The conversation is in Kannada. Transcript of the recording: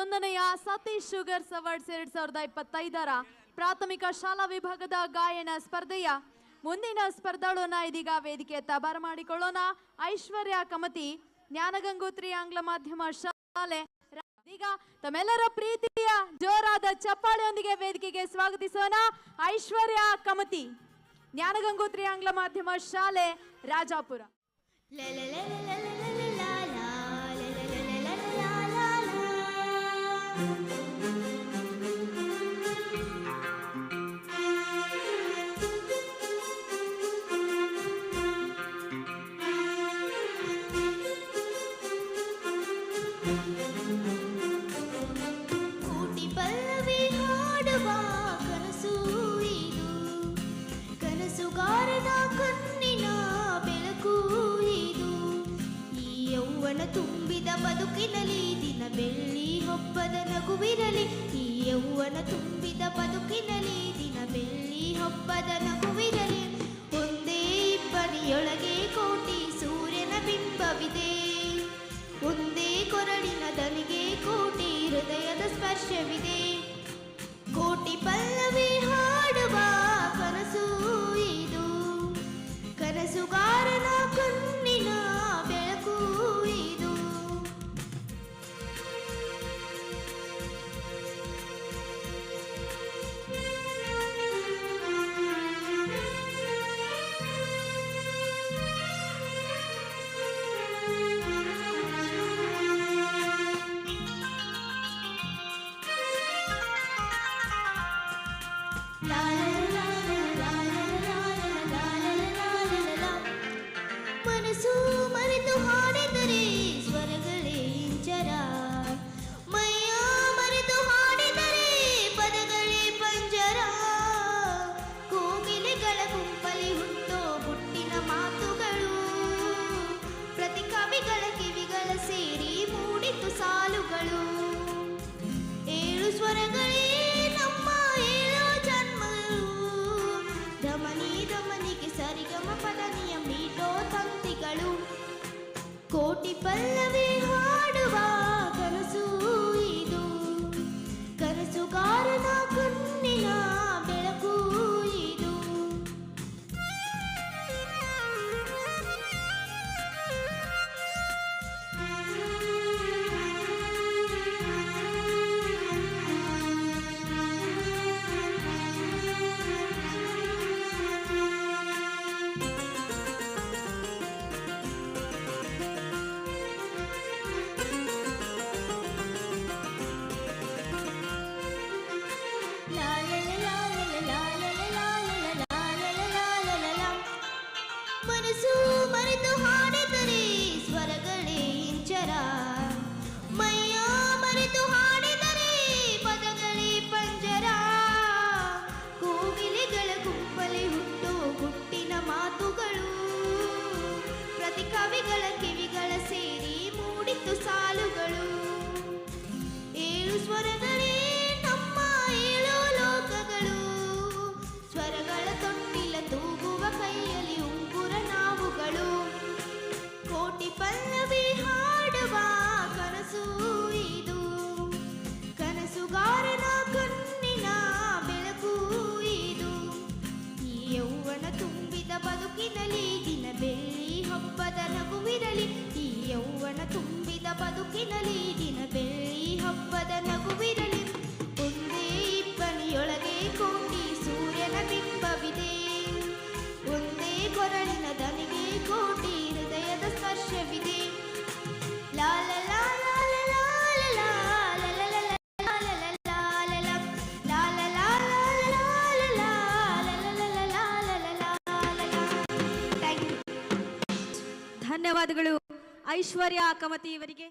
ಇಪ್ಪತ್ತೊಂದನೆಯ ಸತೀಶ್ ಶುಗರ್ಸ್ ಅವಾರ್ಡ್ಸ್ ಎರಡ್ ಸಾವಿರದ ಇಪ್ಪತ್ತೈದರ ಪ್ರಾಥಮಿಕ ಶಾಲಾ ವಿಭಾಗದ ಗಾಯನ ಸ್ಪರ್ಧೆಯ ಮುಂದಿನ ಸ್ಪರ್ಧಾಳುವನ್ನ ಇದೀಗ ವೇದಿಕೆ ವೇದಿಕೆಯತ್ತ ಬರಮಾಡಿಕೊಳ್ಳೋಣ ಐಶ್ವರ್ಯ ಕಮತಿ ಜ್ಞಾನಗಂಗೋತ್ರಿ ಆಂಗ್ಲ ಮಾಧ್ಯಮ ಶಾಲೆ ಈಗ ತಮ್ಮೆಲ್ಲರ ಪ್ರೀತಿಯ ಜೋರಾದ ಚಪ್ಪಾಳೆಯೊಂದಿಗೆ ವೇದಿಕೆಗೆ ಸ್ವಾಗತಿಸೋಣ ಐಶ್ವರ್ಯ ಕಮತಿ ಜ್ಞಾನಗಂಗೋತ್ರಿ ಆಂಗ್ಲ ಮಾಧ್ಯಮ ಶಾಲೆ ರಾಜಾಪುರ ತುಂಬಿದ ಬದುಕಿನಲ್ಲಿ ದಿನ ಬೆಳ್ಳಿ ಹಬ್ಬದ ನಗುವಿರಲಿ, ಈ ಯೌವನ ತುಂಬಿದ ಬದುಕಿನಲ್ಲಿ ದಿನ ಬೆಳ್ಳಿ ಹಬ್ಬದ ನಗುವಿರಲಿ. ಒಂದೇ ಇಬ್ಬನಿಯೊಳಗೆ ಕೋಟಿ ಸೂರ್ಯನ ಬಿಂಬವಿದೆ. ಒಂದೇ ಕೊರಳಿನ ದನಿಗೆ ಕೋಟಿ ಹೃದಯದ ಸ್ಪರ್ಶವಿದೆ. ಕೋಟಿ ಪಲ್ಲವಿ ಕೋಟಿ ಪಲ್ಲವಿ ಹಾಡುವ ಕನಸು ಇದು. ಕನಸುಗಾರನ ಸ್ವರಗಳೇ ನಮ್ಮ ಏಳು ಲೋಕಗಳು. ಸ್ವರಗಳ ತೊಟ್ಟಿಲ ತೂಗುವ ಕೈಯಲ್ಲಿ ಉಂಗುರ ನಾವುಗಳು. ಕೋಟಿ ಪಲ್ಲವಿ ಕನಸು ಇದು. ಕನಸುಗಾರನ ಕಣ್ಣಿನ ಬೆಳಕು ಇದು. ಈ ಯೌವನ ತುಂಬಿದ ಬದುಕಿನಲ್ಲಿ ದಿನ ಬೆಳ್ಳಿ ಹಬ್ಬದ ನಗುವಿರಲಿ. ಈ ಯೌವನ ತುಂಬಿದ ಬದುಕಿನಲ್ಲಿ ದಿನ ಹಬ್ಬದ ನಗುವಿರಲಿ ಒಂದೇ ಇಬ್ಬನಿಯೊಳಗೆ ಕೋಟಿ ಸೂರ್ಯನ ಬಿಂಬವಿದೆ ಒಂದೇ ಕೊರಳಿನ ದನಿಗೆ ಕೋಟಿ ಹೃದಯದ ಸ್ಪರ್ಶವಿದೆ ಲಾಲ ಧನ್ಯವಾದಗಳು ಐಶ್ವರ್ಯ ಅಕಮತಿ ಇವರಿಗೆ